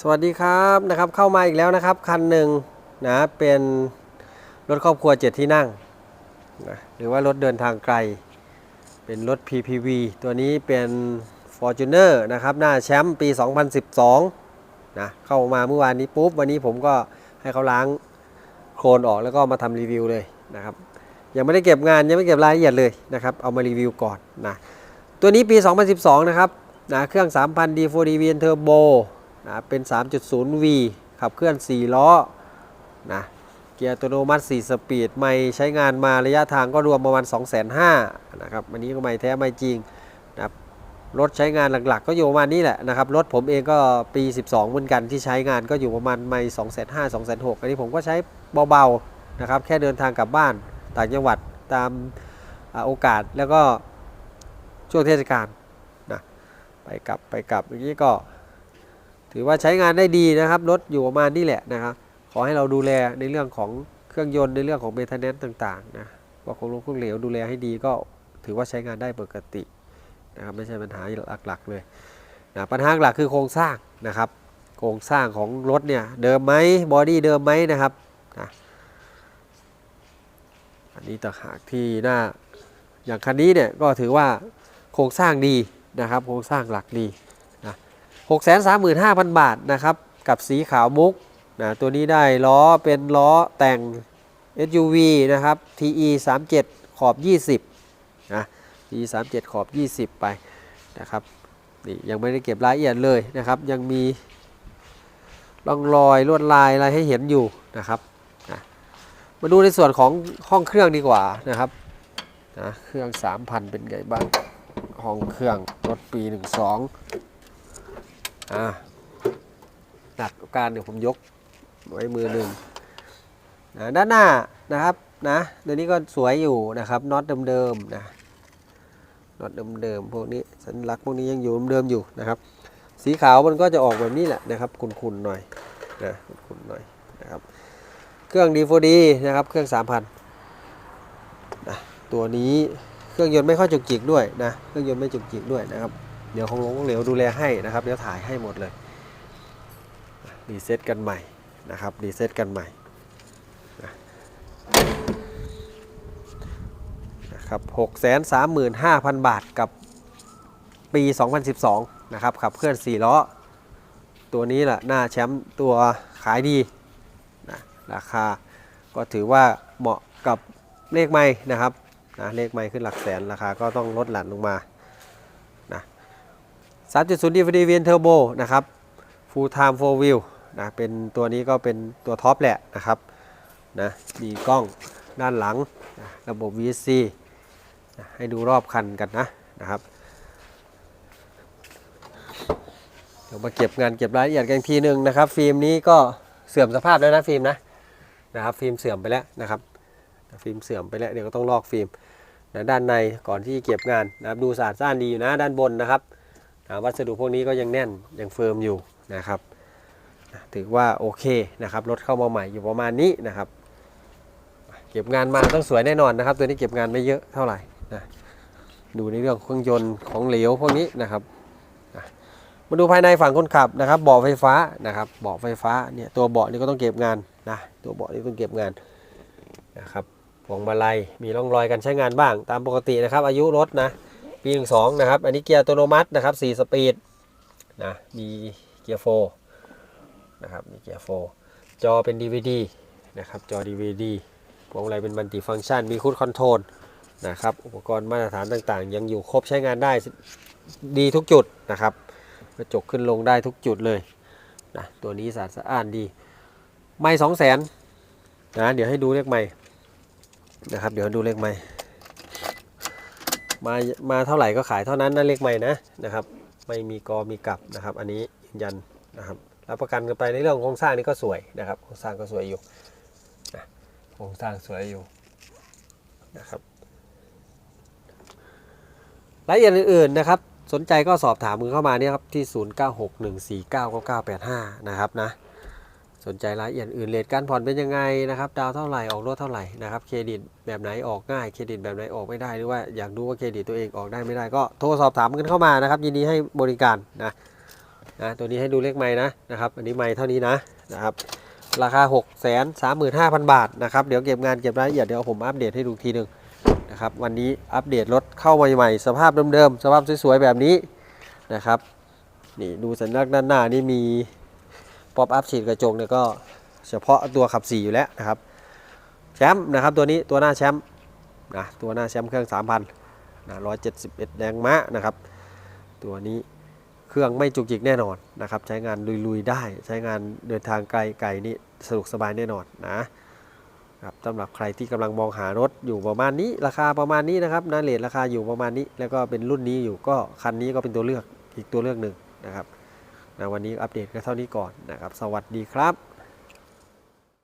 สวัสดีครับนะครับเข้ามาอีกแล้วนะครับคันหนึ่งนะเป็นรถครอบครัวเจ็ดที่นั่งนะหรือว่ารถเดินทางไกล เป็นรถ PPV ตัวนี้เป็น Fortuner นะครับหน้าแชมป์ปี 2012นะเข้ามาเมื่อวานนี้ปุ๊บ วันนี้ผมก็ให้เขาล้างโคลนออกแล้วก็มาทำรีวิวเลยนะครับยังไม่ได้เก็บงานยังไม่เก็บรายละเอียดเลยนะครับเอามารีวิวก่อนนะตัวนี้ปี 2012 นะครับนะเครื่อง 3,000 D4D VN Turbo นะเป็น 3.0V ขับเคลื่อน 4 ล้อนะเกียร์อัตโนมัติ 4 สปีด ไม่ใช้งานมาระยะทางก็รวมประมาณ 2 5 0 0 0นะครับอันนี้ก็ไม่แท้ไม่จริงนะครับรถใช้งานหลักๆ ก็อยู่ประมาณนี้แหละนะครับรถผมเองก็ปี 12 เหมือนกันที่ใช้งานก็อยู่ประมาณไม่2,500 2,600อันนี้ผมก็ใช้เบาๆนะครับแค่เดินทางกลับบ้านต่างจังหวัดตามโอกาสแล้วก็ช่วงเทศกาลนะไปกลับไปกลับอย่างนี้ก็ ถือว่าใช้งานได้ดีนะครับ รถอยู่ประมาณนี้แหละนะครับ ขอให้เราดูแลในเรื่องของเครื่องยนต์ในเรื่องของเมทนเนนต์ต่างๆนะว่าของลงเครื่องเหลวดูแลให้ดีก็ถือว่าใช้งานได้ปกตินะครับไม่ใช่ปัญหาหลักๆเลยนะปัญหาหลักคือโครงสร้างนะครับ โครงสร้างของรถเนี่ยเดิมไหมบอดี้เดิมไหมนะครับนะอันนี้ต่างหากที่หน่าอย่างคันนี้เนี่ยก็ถือว่าโครงสร้างดีนะครับ โครงสร้างหลักดี 635,000 บาทนะครับกับสีขาวมุกนะตัวนี้ได้ล้อเป็นล้อแต่ง SUV นะครับ TE 37ขอบ 20นะ TE 37ขอบ 20 ไปนะครับนี่ยังไม่ได้เก็บรายละเอียดเลยนะครับ ยังมีร่องรอยลวดลายอะไรให้เห็นอยู่นะครับนะมาดูในส่วนของห้องเครื่องดีกว่านะครับนะเครื่อง 3,000 เป็นไงบ้าง ห้องเครื่องรถปี 12 อ่าหลักการเดี๋ยวผมยกไว้มือหนึ่งนะด้านหน้านะครับนะเดี๋ยวนี้ก็สวยอยู่นะครับน็อตเดิมๆนะน็อตเดิมๆพวกนี้สัญลักษณ์พวกนี้ยังอยู่เดิมๆอยู่นะครับ สีขาวมันก็จะออกแบบนี้แหละนะครับขุ่นๆหน่อยนะขุ่นๆหน่อยนะครับ เครื่อง D4D นะครับเครื่อง3,000นะตัวนี้เครื่องยนต์ไม่ค่อยจุกจิกด้วยนะเครื่องยนต์ไม่จุกจิกด้วยนะครับ เดี๋ยวของหลวงเหลวดูแลให้นะครับ เดี๋ยวถ่ายให้หมดเลยรีเซ็ตกันใหม่นะครับรีเซ็ตกันใหม่นะครับหกแสนสามหมื่นห้าพันบาทกับปี 2012 นะครับขับเคลื่อน4ล้อ ตัวนี้แหละหน้าแชมป์ตัวขายดีนะราคาก็ถือว่าเหมาะกับเลขไม่นะครับนะเลขไม่ขึ้นหลักแสนราคาก็ต้องลดหลั่นลงมา 3.0 DVD v n Turbo นะครับ Full Time 4 Wheel นะเป็นตัวนี้ก็เป็นตัวท็อปแหละนะครับนะมีกล้องด้านหลังนะระบบ VSC นะให้ดูรอบคันกันนะนะครับ เดี๋ยวมาเก็บงานเก็บรายละเอียดกันทีหนึ่งนะครับ ฟิล์มนี้ก็เสื่อมสภาพแล้วนะฟิล์มนะนะครับฟิล์มเสื่อมไปแล้วนะครับฟิล์มเสื่อมไปแล้วเดี๋ยวก็ต้องลอกฟิล์มนะด้านในก่อนที่เก็บงานนะครับดูสะอาดซ่านดีอยู่นะด้านบนนะครับ วัสดุพวกนี้ก็ยังแน่นยังเฟิร์มอยู่นะครับถือว่าโอเคนะครับรถเข้ามาใหม่อยู่ประมาณนี้นะครับเก็บงานมาต้องสวยแน่นอนนะครับ ตัวนี้เก็บงานไม่เยอะเท่าไหร่นะดูในเรื่องเครื่องยนต์ของเหลวพวกนี้นะครับมาดูภายในฝั่งคนขับนะครับเบาะไฟฟ้านะครับเบาะไฟฟ้าเนี่ยตัวเบาะนี่ก็ต้องเก็บงานนะตัวเบาะนี่ต้องเก็บงานนะครับพวงมาลัยมีร่องรอยการใช้งานบ้างตามปกตินะครับ อายุรถนะ ปีหนึ่งสองนะครับ อันนี้เกียร์อัตโนมัตินะครับ4สปีดนะ มีเกียร์โฟนะครับ มีเกียร์โฟจอเป็น DVD นะครับ จอ DVD พวงมาลัยเป็นมัลติฟังก์ชัน มีคูดคอนโทรลนะครับ อุปกรณ์มาตรฐานต่างๆ ยังอยู่ครบใช้งานได้ดีทุกจุดนะครับ กระจกขึ้นลงได้ทุกจุดเลยนะตัวนี้สะอาดสะอ้านดี ไม่สองแสนนะ เดี๋ยวให้ดูเลขไม่นะครับ เดี๋ยวดูเลขไม่ มามาเท่าไหร่ก็ขายเท่านั้นนะเลขใหม่นะนะครับ ไม่มีกอมีกลับนะครับ อันนี้ยืนยันนะครับรับประกันกันไปในเรื่องโครงสร้างนี่ก็สวยนะครับโครงสร้างก็สวยอยู่โครงสร้างสวยอยู่นะครับรายละเอียดอื่นๆนะครับ สนใจก็สอบถามมือเข้ามาเนี่ยครับที่ 0961499985 นะครับนะ สนใจรายละเอียดอื่นเลทการผ่อนเป็นยังไงนะครับ ดาวเท่าไหร่ออกรถเท่าไหร่นะครับ เครดิตแบบไหนออกง่ายเครดิตแบบไหนออกไม่ได้หรือว่าอยากดูว่าเครดิตตัวเองออกได้ไม่ได้ก็โทรสอบถามกันเข้ามานะครับ ยินดีให้บริการนะนะตัวนี้ให้ดูเลขไม้นะนะครับ อันนี้ไม้เท่านี้นะนะครับ ราคา 6 3 5 0 0 0 บาทนะครับเดี๋ยวเก็บงานเก็บรายละเอียดเดี๋ยวผมอัปเดตให้ดูทีหนึ่งนะครับวันนี้อัปเดตรถเข้ามาใหม่ๆสภาพเดิมๆสภาพสวยๆแบบนี้นะครับนี่ดูสัญลักษณ์ด้านหน้านี่มี ป๊อปอัพฉีดกระจกเนี่ยก็เฉพาะตัวขับ 4 อยู่แล้วนะครับแชมป์นะครับตัวนี้ตัวหน้าแชมป์นะตัวหน้าแชมป์เครื่อง 3,000นะ171แรงม้านะครับ ตัวนี้เครื่องไม่จุกจิกแน่นอนนะครับ ใช้งานลุยๆได้ใช้งานเดินทางไกลไกลนี่สะดวกสบายแน่นอนนะครับสำหรับใครที่กำลังมองหารถอยู่ประมาณนี้ ราคาประมาณนี้นะครับนาเลทราคาอยู่ประมาณนี้ แล้วก็เป็นรุ่นนี้อยู่ก็คันนี้ก็เป็นตัวเลือกอีกตัวเลือกหนึ่งนะครับ นะวันนี้อัปเดตก็เท่านี้ก่อนนะครับ สวัสดีครับ